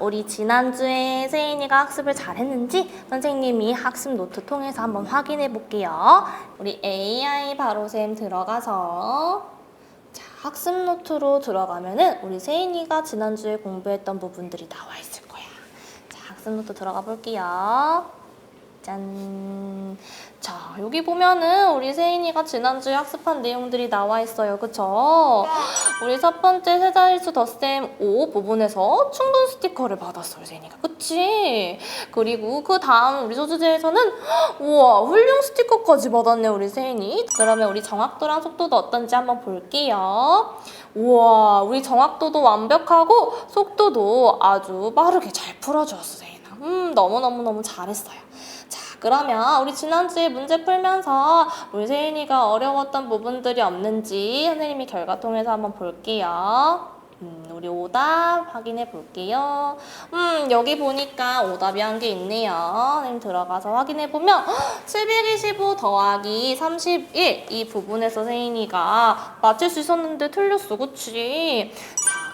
우리 지난주에 세인이가 학습을 잘했는지 선생님이 학습 노트 통해서 한번 확인해 볼게요. 우리 AI 바로쌤 들어가서 자, 학습 노트로 들어가면은 우리 세인이가 지난주에 공부했던 부분들이 나와 있을 거야. 자, 학습 노트 들어가 볼게요. 짠. 자, 여기 보면은 우리 세인이가 지난주에 학습한 내용들이 나와 있어요. 그쵸? 우리 첫 번째 세 자릿수 덧셈 5 부분에서 충분 스티커를 받았어요, 세인이가. 그치? 그리고 그 다음 우리 소주제에서는 우와, 훌륭 스티커까지 받았네, 우리 세인이. 그러면 우리 정확도랑 속도도 어떤지 한번 볼게요. 우와, 우리 정확도도 완벽하고 속도도 아주 빠르게 잘 풀어주었어, 세인아. 음, 너무너무너무 잘했어요. 자, 그러면 우리 지난주에 문제 풀면서 우리 세인이가 어려웠던 부분들이 없는지 선생님이 결과 통해서 한번 볼게요. 음, 우리 오답 확인해 볼게요. 음, 여기 보니까 오답이 한개 있네요. 선생님 들어가서 확인해 보면 725 더하기 31 이 부분에서 세인이가 맞출 수 있었는데 틀렸어. 그치?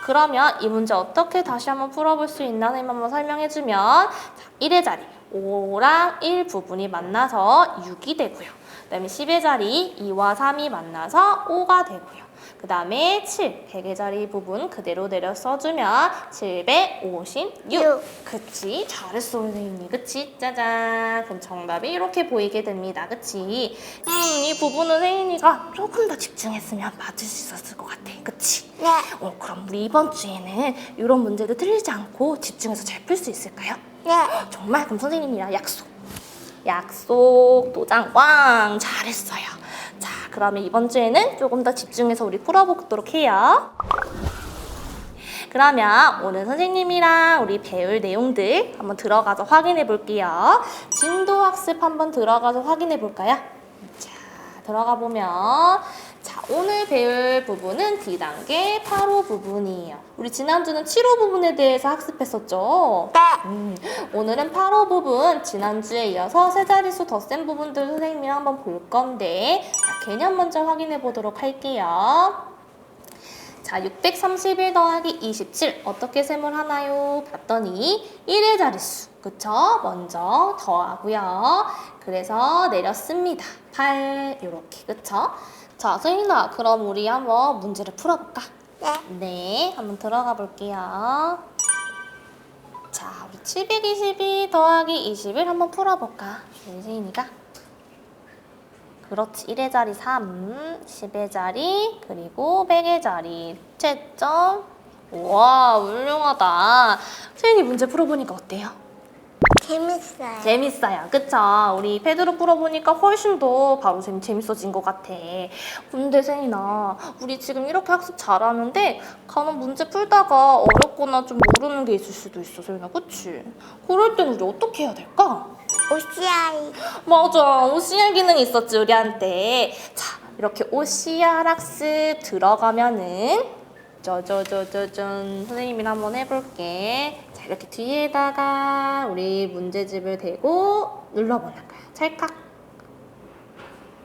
자, 그러면 이 문제 어떻게 다시 한번 풀어볼 수 있나 한번 설명해주면 자, 1의 자리 5랑 1 부분이 만나서 6이 되고요. 그 다음에 10의 자리 2와 3이 만나서 5가 되고요. 그 다음에 7, 100의 자리 부분 그대로 내려 써주면 756. 육. 그치? 잘했어, 선생님이. 그치? 짜잔. 그럼 정답이 이렇게 보이게 됩니다. 그치? 음, 이 부분은 세인이가 조금 더 집중했으면 맞을 수 있었을 것 같아. 그치? 네. 어, 그럼 우리 이번 주에는 이런 문제도 틀리지 않고 집중해서 잘 풀 수 있을까요? 네. 정말 그럼 선생님이랑 약속. 약속 도장 꽝 잘했어요. 자, 그러면 이번 주에는 조금 더 집중해서 우리 풀어보도록 해요. 그러면 오늘 선생님이랑 우리 배울 내용들 한번 들어가서 확인해 볼게요. 진도 학습 한번 들어가서 확인해 볼까요? 자, 들어가 보면 자, 오늘 배울 부분은 D단계 8호 부분이에요. 우리 지난주는 7호 부분에 대해서 학습했었죠? 네. 음, 오늘은 8호 부분, 지난주에 이어서 세 자릿수 덧셈 부분들 선생님이랑 한번 볼 건데, 자, 개념 먼저 확인해 보도록 할게요. 자, 631 더하기 27 어떻게 셈을 하나요? 봤더니 1의 자릿수 그쵸? 먼저 더하고요. 그래서 내렸습니다. 8 이렇게 그쵸? 자, 서인아 그럼 우리 한번 문제를 풀어볼까? 네. 네, 한번 들어가 볼게요. 자, 우리 722 더하기 20을 한번 풀어볼까? 우리 세인이가. 그렇지. 1의 자리 3, 10의 자리, 그리고 100의 자리. 채점. 와, 훌륭하다. 세인이 문제 풀어보니까 어때요? 재밌어요. 재밌어요. 그쵸? 우리 패드로 풀어보니까 훨씬 더 바로 쌤 재밌어진 것 같아. 근데 세인아, 우리 지금 이렇게 학습 잘하는데 간혹 문제 풀다가 어렵거나 좀 모르는 게 있을 수도 있어, 세인아. 그치? 그럴 땐 우리 어떻게 해야 될까? 오시아이. 맞아. OCR 기능이 있었지, 우리한테. 자, 이렇게 OCR 학습 들어가면은 짜자자자잔 선생님이랑 한번 해볼게. 자, 이렇게 뒤에다가 우리 문제집을 대고 눌러보는 거야. 찰칵.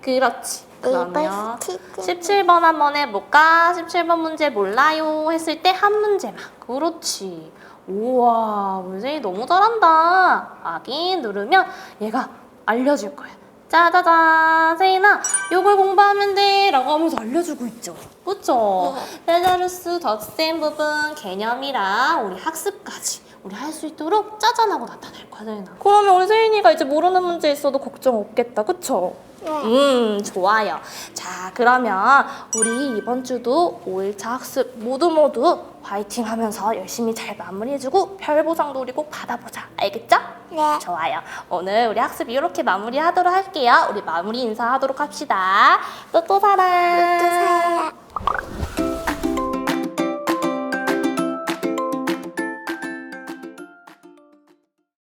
그렇지. 그러면 네이버 스티커. 17번 한번 해볼까? 17번 문제 몰라요 했을 때 한 문제만. 그렇지. 우와, 문제이 너무 잘한다. 확인 누르면 얘가 알려줄 거야. 짜자잔, 세인아, 요걸 공부하면 돼. 라고 하면서 알려주고 있죠. 그쵸? 페자루스 덧셈 부분 개념이랑 우리 학습까지 우리 할 수 있도록 짜잔하고 나타날 거야, 세인아. 그러면 우리 세인이가 이제 모르는 문제 있어도 걱정 없겠다. 그쵸? 네. 음, 좋아요. 자, 그러면 우리 이번 주도 5일차 학습 모두 모두 화이팅 하면서 열심히 잘 마무리해주고 별 보상도 우리 꼭 받아보자. 알겠죠? 네. 좋아요. 오늘 우리 학습 이렇게 마무리하도록 할게요. 우리 마무리 인사하도록 합시다. 또또 사랑.